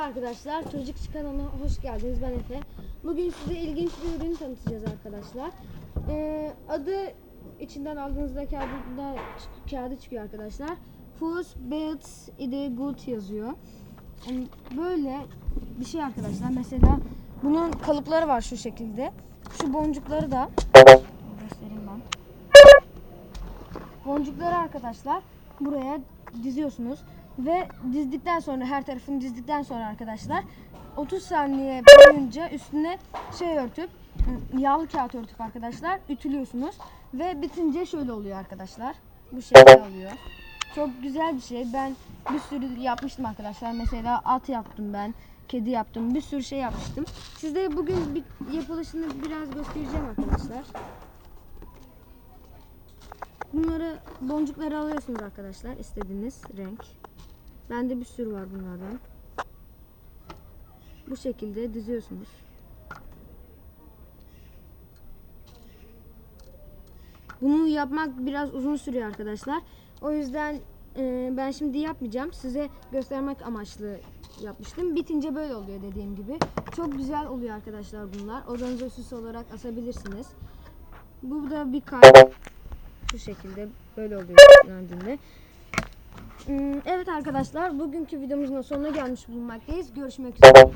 arkadaşlar, Çocuk kanalına hoş geldiniz. Ben Efe. Bugün size ilginç bir ürün tanıtacağız arkadaşlar. Ee, adı içinden aldığınızda kağıdında, kağıdı çıkıyor arkadaşlar. Foods Built Ide Good yazıyor. Yani böyle bir şey arkadaşlar. Mesela bunun kalıpları var şu şekilde. Şu boncukları da göstereyim ben. Boncukları arkadaşlar buraya diziyorsunuz ve dizdikten sonra her tarafını dizdikten sonra arkadaşlar 30 saniye boyunca üstüne şey örtüp yağlı kağıt örtüp arkadaşlar ütülüyorsunuz ve bitince şöyle oluyor arkadaşlar. Bu şekilde oluyor. Çok güzel bir şey. Ben bir sürü yapmıştım arkadaşlar. Mesela at yaptım ben. Kedi yaptım. Bir sürü şey yapmıştım. Size bugün bir yapılışını biraz göstereceğim arkadaşlar. Bunları boncukları alıyorsunuz arkadaşlar istediğiniz renk. Bende bir sürü var bunlardan. Bu şekilde diziyorsunuz. Bunu yapmak biraz uzun sürüyor arkadaşlar. O yüzden e, ben şimdi yapmayacağım. Size göstermek amaçlı yapmıştım. Bitince böyle oluyor dediğim gibi. Çok güzel oluyor arkadaşlar bunlar. Odanıza süs olarak asabilirsiniz. Bu da bir kalp. Şu şekilde böyle oluyor kendinde. Hmm, Evet arkadaşlar bugünkü videomuzun sonuna gelmiş bulunmaktayız. Görüşmek üzere.